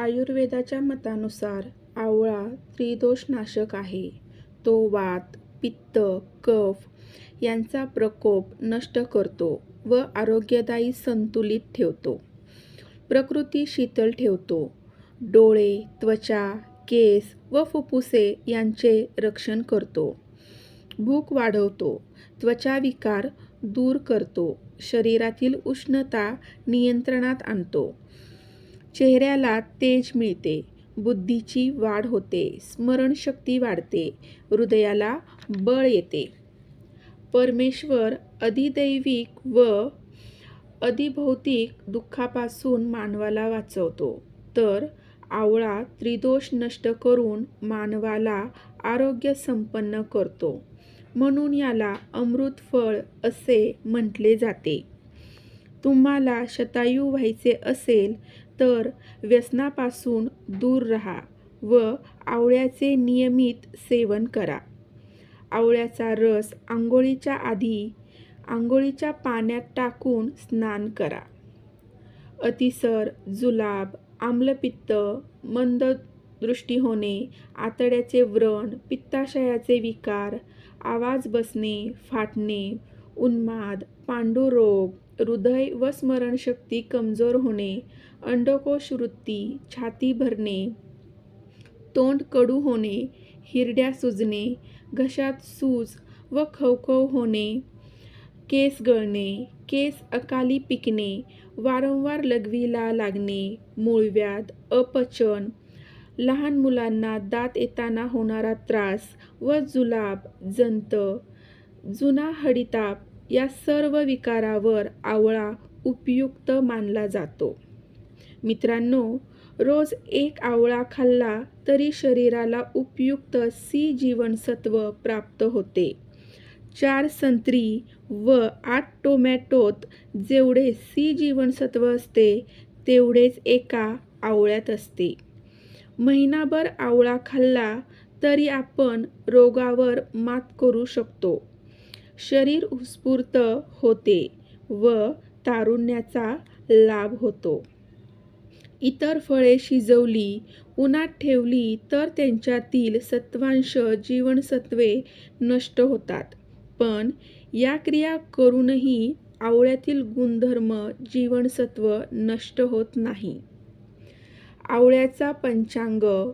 आयुर्वेदाच्या मतानुसार आवळा त्रिदोषनाशक आहे. तो वात, पित्त, कफ यांचा प्रकोप नष्ट करतो व आरोग्यदायी संतुलित ठेवतो. प्रकृती शीतल ठेवतो. डोळे, त्वचा, केस व फुफ्फुसे यांचे रक्षण करतो. भूक वाढवतो. त्वचाविकार दूर करतो. शरीरातील उष्णता नियंत्रणात आणतो. चेहऱ्याला तेज मिळते. बुद्धीची वाढ होते. स्मरणशक्ती वाढते. हृदयाला बळ येते. परमेश्वर अधिदैविक व अधिभौतिक दुःखापासून मानवाला वाचवतो. तर आवळा त्रिदोष नष्ट करून मानवाला आरोग्य संपन्न करतो. म्हणून याला अमृत फळ असे म्हटले जाते. तुम्हाला शतायू व्हायचे असेल तर व्यसनापासून दूर राहा व आवळ्याचे नियमित सेवन करा. आवळ्याचा रस आंघोळीच्या आधी आंघोळीच्या पाण्यात टाकून स्नान करा. अतिसर जुलाब, आम्लपित्त, मंद दृष्टी होणे, आतड्याचे व्रण, पित्ताशयाचे विकार, आवाज बसणे, फाटणे, उन्माद, पांडुरोग, हृदय व स्मरणशक्ती कमजोर होणे, अंडकोष वृत्ती छाती भरणे, तोंड कडू होणे, हिरड्या सुजणे, घशात सूज व खवखव होणे, केस गळणे, केस अकाली पिकणे, वारंवार लघवीला लागणे, मूळव्याध, अपचन, लहान मुलांना दात येताना होणारा त्रास व जुलाब, जंत, जुना हडिताप या सर्व विकारावर आवळा उपयुक्त मानला जातो. मित्रांनो, रोज एक आवळा खाल्ला तरी शरीराला उपयुक्त सी जीवनसत्व प्राप्त होते. चार संत्री व आठ टोमॅटोत जेवढे सी जीवनसत्व असते तेवढेच एका आवळ्यात असते. महिनाभर आवळा खाल्ला तरी आपण रोगावर मात करू शकतो. शरीर उत्स्फूर्त होते व तारुण्याचा लाभ होतो. इतर फळे शिजवली, उन्हात ठेवली तर त्यांच्यातील सत्वांश जीवनसत्वे नष्ट होतात. पण या क्रिया करूनही आवळ्यातील गुणधर्म जीवनसत्व नष्ट होत नाही. आवळ्याचा पंचांग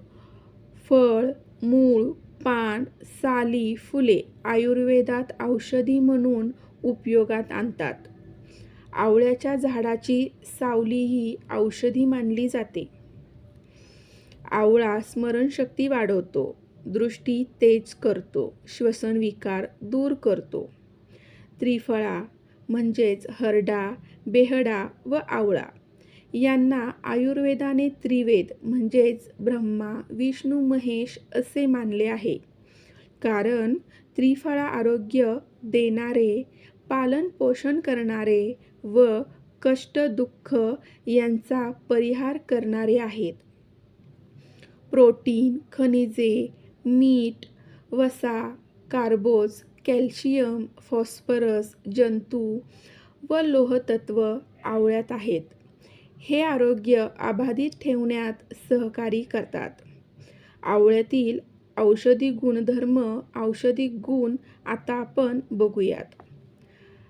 फळ, मूळ, पान, साली, फुले आयुर्वेदात औषधी म्हणून उपयोगात आणतात. आवळ्याच्या झाडाची सावली ही औषधी मानली जाते. आवळा स्मरणशक्ती वाढवतो. दृष्टी तेज करतो. श्वसनविकार दूर करतो. त्रिफळा म्हणजेच हरडा, बेहडा व आवळा यांना आयुर्वेदाने त्रिवेद म्हणजेच ब्रह्मा, विष्णू, महेश असे मानले आहे. कारण त्रिफळा आरोग्य देणारे, पालनपोषण करणारे व कष्ट दुःख यांचा परिहार करणारे आहेत. प्रोटीन, खनिजे, मीठ, वसा, कार्बोज, कॅल्शियम, फॉस्फरस, जंतू व लोहतत्व आवळ्यात आहेत. हे आरोग्य अबाधित ठेवण्यात सहकारी करतात. आवळ्यातील औषधी गुणधर्म औषधी गुण आता आपण बघूयात.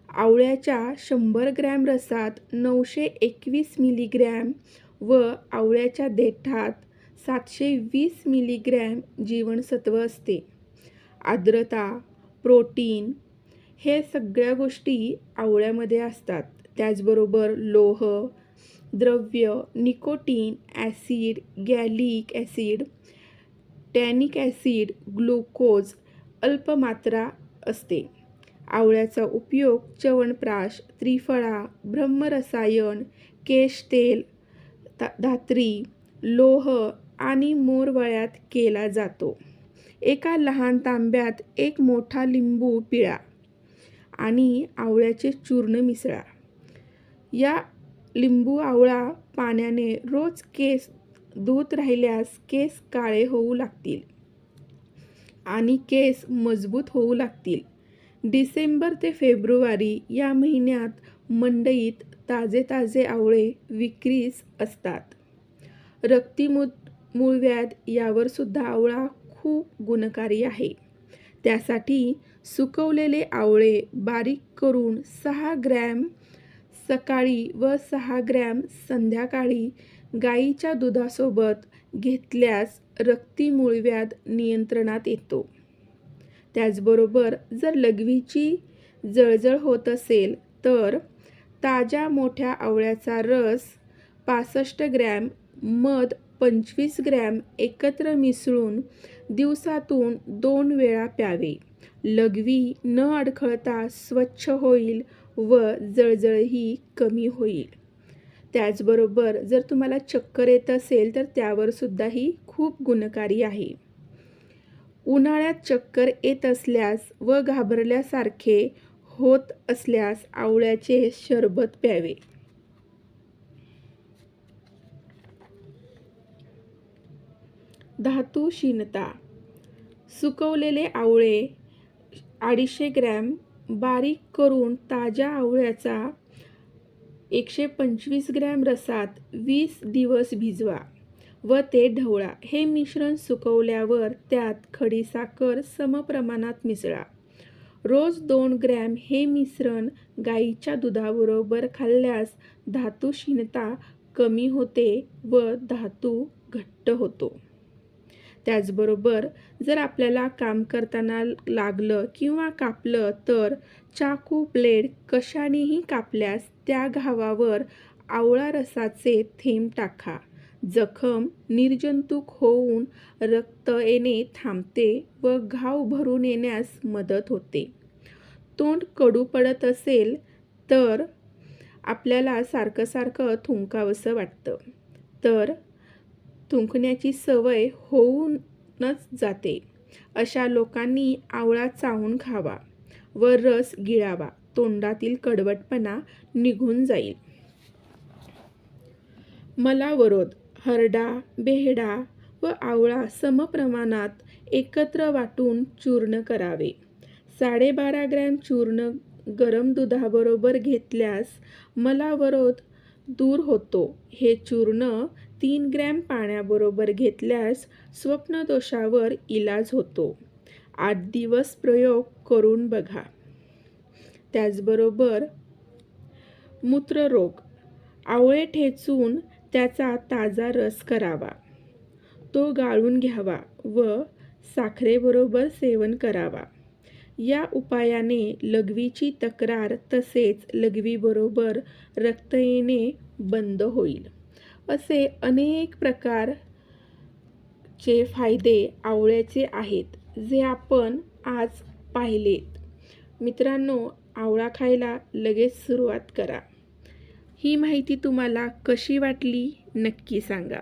आवळ्याच्या शंभर ग्रॅम रसात नऊशे एकवीस मिलीग्रॅम व आवळ्याच्या देठात सातशे वीस मिलीग्रॅम जीवनसत्व असते. आर्द्रता, प्रोटीन हे सगळ्या गोष्टी आवळ्यामध्ये असतात. त्याचबरोबर लोह, द्रव्य, nicotine, acid, gallic acid, tannic acid, glucose अल्प मात्रा असते. आवळ्याचा उपयोग च्यवनप्राश, त्रिफळा, ब्रह्मरसायन, केशतेल, धात्री, लोह आणि मोरवळ्यात केला जातो. एका लहान तांब्यात एक मोठा लिंबू पिळा आणि आवळ्याचे चूर्ण मिसळा. या लिंबू-आवळा पाण्याने रोज केस धुत राहिल्यास केस काळे होऊ लागतील आणि केस मजबूत होऊ लागतील. डिसेंबर ते फेब्रुवारी या महिन्यात मंडईत ताजे ताजे आवळे विक्रीस असतात. रक्ती मूळव्याध यावरसुद्धा आवळा खूप गुणकारी आहे त्यासाठी सुकवलेले आवळे बारीक करून सहा ग्रॅम सकाळी व सहा ग्रॅम संध्याकाळी गाईच्या दुधासोबत घेतल्यास रक्ती मूळव्याध नियंत्रणात येतो. त्याचबरोबर जर लघवीची जळजळ होत असेल तर ताज्या मोठ्या आवळ्याचा रस पासष्ट ग्रॅम मध पंचवीस ग्रॅम एकत्र मिसळून दिवसातून दोन वेळा प्यावे. लघवी न अडखळता स्वच्छ होईल व जळजळही कमी होईल. त्याचबरोबर जर तुम्हाला चक्कर येत असेल तर त्यावरसुद्धाही खूप गुणकारी आहे. उन्हाळ्यात चक्कर येत असल्यास व घाबरल्यासारखे होत असल्यास आवळ्याचे शरबत प्यावे. धातू क्षीणता सुकवलेले आवळे अडीचशे ग्रॅम बारीक करून ताज्या आवळ्याचा एकशे पंचवीस ग्रॅम रसात वीस दिवस भिजवा व ते ढवळा. हे मिश्रण सुकवल्यावर त्यात खडीसाखर समप्रमाणात मिसळा. रोज दोन ग्रॅम हे मिश्रण गाईच्या दुधाबरोबर खाल्ल्यास धातू क्षीणता कमी होते व धातू घट्ट होतो. त्याचबरोबर जर आपल्याला काम करताना लागलं किंवा कापलं तर चाकू ब्लेड कशानेही कापल्यास त्या घावावर आवळा रसाचे थेंब टाका. जखम निर्जंतुक होऊन रक्त येणे थांबते व घाव भरून येण्यास मदत होते. तोंड कडू पडत असेल तर आपल्याला सारखं सारखं थुंकावंसं वाटतं. तर थुंकण्याची सवय होऊनच जाते. अशा लोकांनी आवळा चावून खावा व रस गिळावा. तोंडातील कडवटपणा निघून जाईल. मलावरोध हरडा बेहडा व आवळा समप्रमाणात एकत्र वाटून चूर्ण करावे. साडेबारा ग्रॅम चूर्ण गरम दुधाबरोबर घेतल्यास मला वरोध दूर होतो. हे चूर्ण तीन ग्रॅम पाण्याबरोबर घेतल्यास स्वप्नदोषावर इलाज होतो. आठ दिवस प्रयोग करून बघा. त्याचबरोबर मूत्ररोग आवळे ठेचून त्याचा ताजा रस करावा. तो गाळून घ्यावा व साखरेबरोबर सेवन करावा. या उपायाने लघवीची तक्रार तसेच लघवीबरोबर रक्त येणे बंद होईल. असे अनेक प्रकारचे फायदे आवळ्याचे आहेत जे आपण आज पाहिलेत. मित्रांनो आवळा खायला लगेच सुरुवात करा. ही माहिती तुम्हाला कशी वाटली नक्की सांगा.